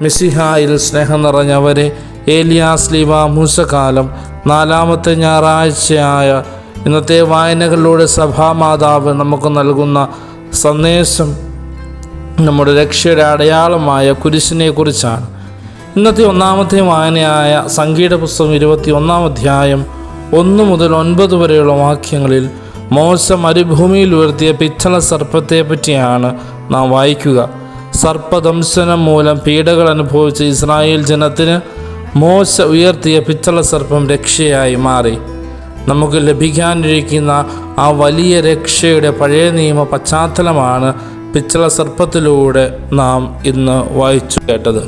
മിസിഹായിൽ സ്നേഹം നിറഞ്ഞവരെ ഏലിയാസ് ഏലിയാസ്ലീവ മൂസകാലം നാലാമത്തെ ഞായറാഴ്ചയായ ഇന്നത്തെ വായനകളിലൂടെ സഭാമാതാവ് നമുക്ക് നൽകുന്ന സന്ദേശം നമ്മുടെ രക്ഷയുടെ അടയാളമായ കുരിശിനെ കുറിച്ചാണ് ഇന്നത്തെ ഒന്നാമത്തെ വായനയായ സംഗീത പുസ്തകം ഇരുപത്തി ഒന്നാം അധ്യായം ഒന്ന് മുതൽ ഒൻപത് വരെയുള്ള വാക്യങ്ങളിൽ മോശ മരുഭൂമിയിൽ ഉയർത്തിയ പിച്ചള സർപ്പത്തെ പറ്റിയാണ് നാം വായിക്കുക. സർപ്പദംശനം മൂലം പീഡകൾ അനുഭവിച്ച ഇസ്രായേൽ ജനത്തിന് മോശ ഉയർത്തിയ പിച്ചള സർപ്പം രക്ഷയായി മാറി. നമുക്ക് ലഭിക്കാനിരിക്കുന്ന ആ വലിയ രക്ഷയുടെ പഴയ നിയമ പശ്ചാത്തലമാണ് പിച്ചള സർപ്പത്തിലൂടെ നാം ഇന്ന് വായിച്ചു കേട്ടത്.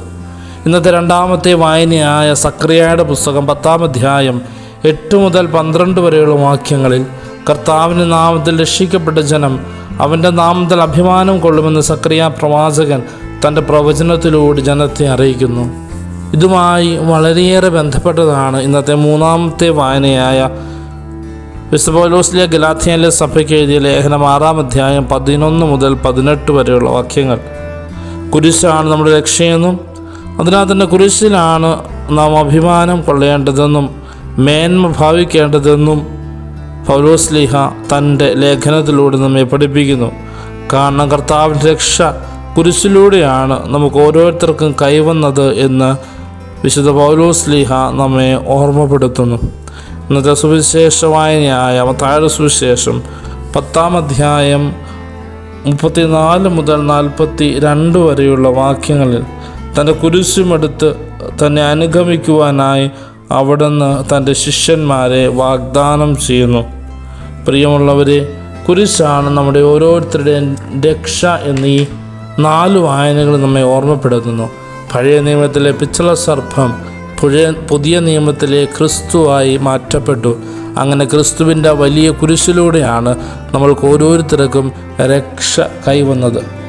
ഇന്നത്തെ രണ്ടാമത്തെ വായനയായ സക്രിയയുടെ പുസ്തകം പത്താം അധ്യായം എട്ട് മുതൽ പന്ത്രണ്ട് വരെയുള്ള വാക്യങ്ങളിൽ കർത്താവിന്റെ നാമത്തിൽ രക്ഷിക്കപ്പെട്ട ജനം അവന്റെ നാമത്തിൽ അഭിമാനം കൊള്ളുമെന്ന് സക്രിയ പ്രവാചകൻ തന്റെ പ്രവചനത്തിലൂടെ ജനത്തെ അറിയിക്കുന്നു. ഇതുമായി വളരെയേറെ ബന്ധപ്പെട്ടതാണ് ഇന്നത്തെ മൂന്നാമത്തെ വായനയായ വിസ്ബോലോസിലെ ഗലാഥിയയിലെ സഭയ്ക്ക് എഴുതിയ ലേഖനം ആറാം അധ്യായം പതിനൊന്ന് മുതൽ പതിനെട്ട് വരെയുള്ള വാക്യങ്ങൾ. കുരിശാണ് നമ്മുടെ ലക്ഷ്യമെന്നും അതിനാൽ തന്നെ കുരിശിലാണ് നാം അഭിമാനം കൊള്ളേണ്ടതെന്നും മേന്മ ഭാവിക്കേണ്ടതെന്നും പൗലോസ്ലിഹ തന്റെ ലേഖനത്തിലൂടെ നമ്മെ പഠിപ്പിക്കുന്നു. കാരണം കർത്താവിന്റെ രക്ഷ കുരിശിലൂടെയാണ് നമുക്ക് ഓരോരുത്തർക്കും കൈവന്നത് എന്ന് വിശുദ്ധ പൗലോസ്ലിഹ നമ്മെ ഓർമ്മപ്പെടുത്തുന്നു. ഇന്നത്തെ സുവിശേഷ വായനയായ മത്തായുടെ സുവിശേഷം പത്താം അധ്യായം മുപ്പത്തിനാല് മുതൽ നാൽപ്പത്തി രണ്ട് വരെയുള്ള വാക്യങ്ങളിൽ തന്റെ കുരിശുമെടുത്ത് തന്നെ അനുഗമിക്കുവാനായി അവിടുന്ന് തന്റെ ശിഷ്യന്മാരെ വാഗ്ദാനം ചെയ്യുന്നു. പ്രിയമുള്ളവരെ കുരിശാണ് നമ്മുടെ ഓരോരുത്തരുടെയും രക്ഷ എന്നീ നാല് വായനകൾ നമ്മെ ഓർമ്മപ്പെടുത്തുന്നു. പഴയ നിയമത്തിലെ പിച്ചള സർപ്പം പുഴയ പുതിയ നിയമത്തിലെ ക്രിസ്തുവായി മാറ്റപ്പെട്ടു. അങ്ങനെ ക്രിസ്തുവിന്റെ വലിയ കുരിശിലൂടെയാണ് നമ്മൾക്ക് ഓരോരുത്തർക്കും രക്ഷ കൈവന്നത്.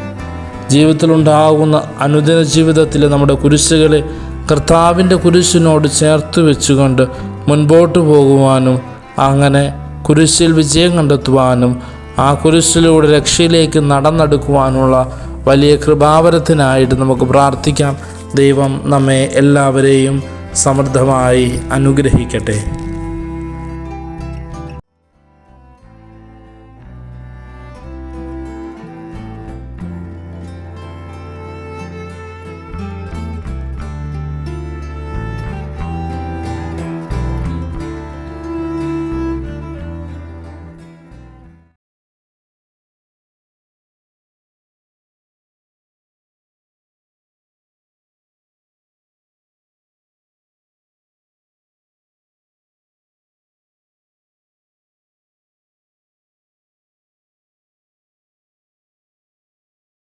ജീവിതത്തിലുണ്ടാകുന്ന അനുദിന ജീവിതത്തിൽ നമ്മുടെ കുരിശുകളെ കർത്താവിന്റെ കുരിശിനോട് ചേർത്ത് വെച്ചുകൊണ്ട് മുൻപോട്ട് പോകുവാനും അങ്ങനെ കുരിശിൽ വിജയം കണ്ടെത്തുവാനും ആ കുരിശിലൂടെ രക്ഷയിലേക്ക് നടന്നെടുക്കുവാനുള്ള വലിയ കൃപാവരത്തിനായിട്ട് നമുക്ക് പ്രാർത്ഥിക്കാം. ദൈവം നമ്മെ എല്ലാവരെയും സമൃദ്ധമായി അനുഗ്രഹിക്കട്ടെ.